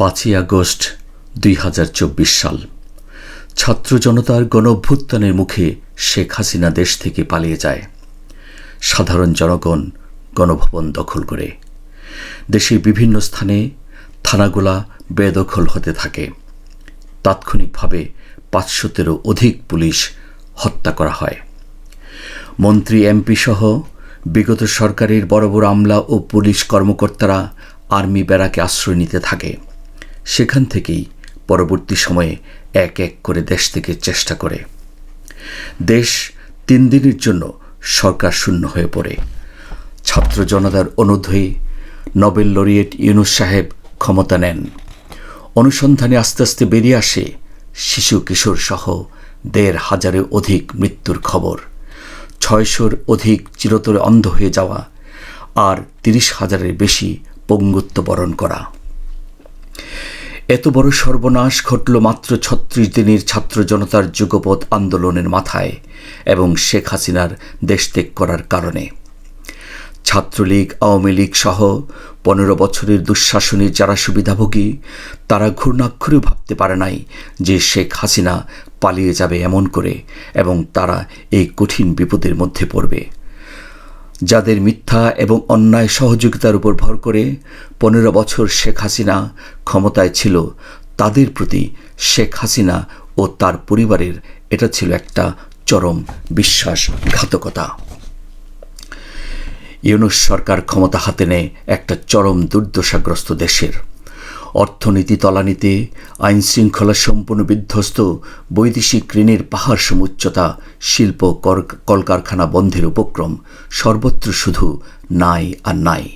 পাঁচই আগস্ট দুই হাজার চব্বিশ সাল। ছাত্র জনতার গণঅভ্যুত্থানের মুখে শেখ হাসিনা দেশ থেকে পালিয়ে যায়। সাধারণ জনগণ গণভবন দখল করে। দেশের বিভিন্ন স্থানে থানাগুলা বেদখল হতে থাকে। তাৎক্ষণিকভাবে পাঁচশোতেরও অধিক পুলিশ হত্যা করা হয়। মন্ত্রী এমপি সহ বিগত সরকারের বড় বড় আমলা ও পুলিশ কর্মকর্তারা আর্মি ব্যারাকে আশ্রয় নিতে থাকে। সেখান থেকেই পরবর্তী সময়ে এক এক করে দেশ থেকে চেষ্টা করে। দেশ তিন দিনের জন্য সরকার শূন্য হয়ে পড়ে। ছাত্র জনতার অনুধয়ী নোবেল লরিয়েট ইউনুস সাহেব ক্ষমতা নেন। অনুসন্ধানে আস্তে আস্তে বেরিয়ে আসে শিশু কিশোর সহ দেড় হাজারের অধিক মৃত্যুর খবর। ছয়শোর অধিক চিরতরে অন্ধ হয়ে যাওয়া আর তিরিশ হাজারের বেশি পঙ্গুত্ব বরণ করা। এত বড় সর্বনাশ ঘটল মাত্র ছত্রিশ দিনের ছাত্র জনতার যুগপথ আন্দোলনের মাথায় এবং শেখ হাসিনার দেশ ত্যাগ করার কারণে। ছাত্রলীগ, আওয়ামী লীগ সহ পনেরো বছরের দুঃশাসনের যারা সুবিধাভোগী, তারা ঘূর্ণাক্ষরেও ভাবতে পারে নাই যে শেখ হাসিনা পালিয়ে যাবে এমন করে এবং তারা এই কঠিন বিপদের মধ্যে পড়বে। যাদের মিথ্যা এবং অন্যায় সহযোগিতার উপর ভর করে পনেরো বছর শেখ হাসিনা ক্ষমতায় ছিল, তাদের প্রতি শেখ হাসিনা ও তার পরিবারের এটা ছিল একটা চরম বিশ্বাসঘাতকতা। ইউনুস সরকার ক্ষমতা হাতে নেয় একটা চরম দুর্দশাগ্রস্ত দেশের। অর্থনীতি তলানিতে আইন শৃঙ্খলা সম্পূর্ণ বিধ্বস্ত, বৈদেশিক ঋণের পাহাড় সমুচ্চতা, শিল্প কলকারখানা বন্ধের উপক্রম, সর্বত্র শুধু নাই আর নাই।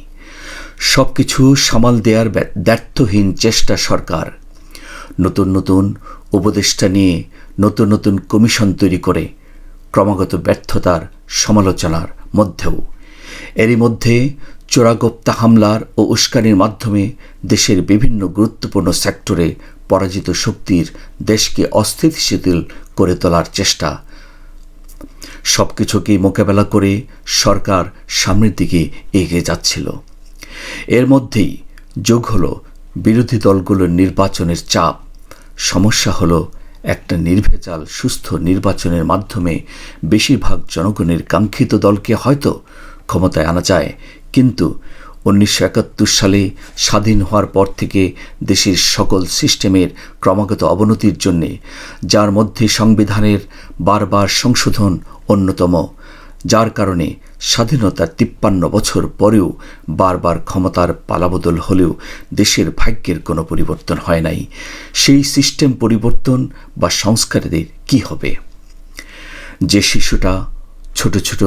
সব কিছু সামাল দেওয়ার ব্যর্থহীন চেষ্টা সরকার। নতুন নতুন উপদেষ্টা নিয়ে নতুন নতুন কমিশন তৈরি করে, ক্রমাগত ব্যর্থতার সমালোচনার মধ্যেও। এরই মধ্যে চোরাগোপ্তা হামলার ও উস্কানির মাধ্যমে দেশের বিভিন্ন গুরুত্বপূর্ণ সেক্টরে পরাজিত শক্তির দেশকে অস্থিতিশীল করে তোলার চেষ্টা। সব কিছুকে মোকাবেলা করে সরকার সামনের দিকে এগিয়ে যাচ্ছিল। এর মধ্যেই যোগ হলো বিরোধী দলগুলোর নির্বাচনের চাপ। সমস্যা হলো একটা নির্ভেজাল, সুস্থ নির্বাচনের মাধ্যমে বেশিরভাগ জনগণের কাঙ্ক্ষিত দলকে হয়তো ক্ষমতায় আনা যায়। কিন্তু উনিশশো একাত্তর সালে স্বাধীন হওয়ার পর থেকে দেশের সকল সিস্টেমের ক্রমাগত অবনতির জন্যে, যার মধ্যে সংবিধানের বারবার সংশোধন অন্যতম, যার কারণে স্বাধীনতার তিপ্পান্ন বছর পরেও বারবার ক্ষমতার পালাবদল হলেও দেশের ভাগ্যের কোনো পরিবর্তন হয় নাই। সেই সিস্টেম পরিবর্তন বা সংস্কারদের কি হবে? যে শিশুটা ছোট ছোট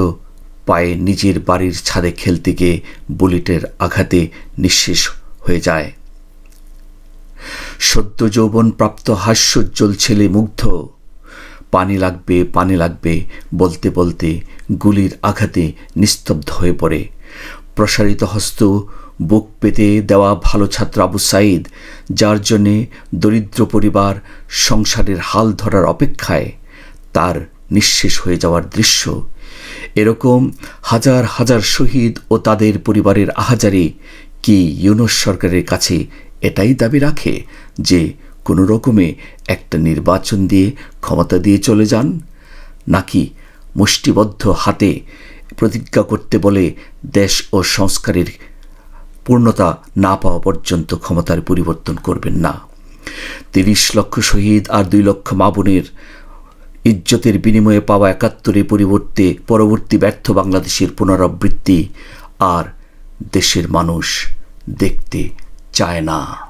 পায়ে নিজের বাড়ির ছাদে খেলতে গিয়ে বুলেটের আঘাতে নিঃশেষ হয়ে যায়। সদ্য যৌবন প্রাপ্ত হাস্যোজ্জ্বল ছেলে মুগ্ধ। পানি লাগবে পানি লাগবে বলতে বলতে গুলির আঘাতে নিস্তব্ধ হয়ে পড়ে। প্রসারিত হস্ত, বুক পেতে দেওয়া ভালো ছাত্র আবু সাইদ যার জন্যে দরিদ্র পরিবার সংসারের হাল ধরার অপেক্ষায় তার নিঃশেষ হয়ে যাওয়ার দৃশ্য এরকম হাজার হাজার শহীদ ও তাদের পরিবারের আহাজারি কি ইউনুস সরকারের কাছে এটাই দাবি রাখে যে কোনো রকমে একটা নির্বাচন দিয়ে ক্ষমতা দিয়ে চলে যান? নাকি মুষ্টিবদ্ধ হাতে প্রতিজ্ঞা করতে বলে দেশ ও সংস্কারের পূর্ণতা না পাওয়া পর্যন্ত ক্ষমতার পরিবর্তন করবেন না? তিরিশ লক্ষ শহীদ আর দুই লক্ষ মাবনের ইজ্জতের বিনিময়ে পাওয়া একাত্তরের পরিবর্তে পরবর্তী ব্যর্থ বাংলাদেশের পুনরাবৃত্তি আর দেশের মানুষ দেখতে চায় না।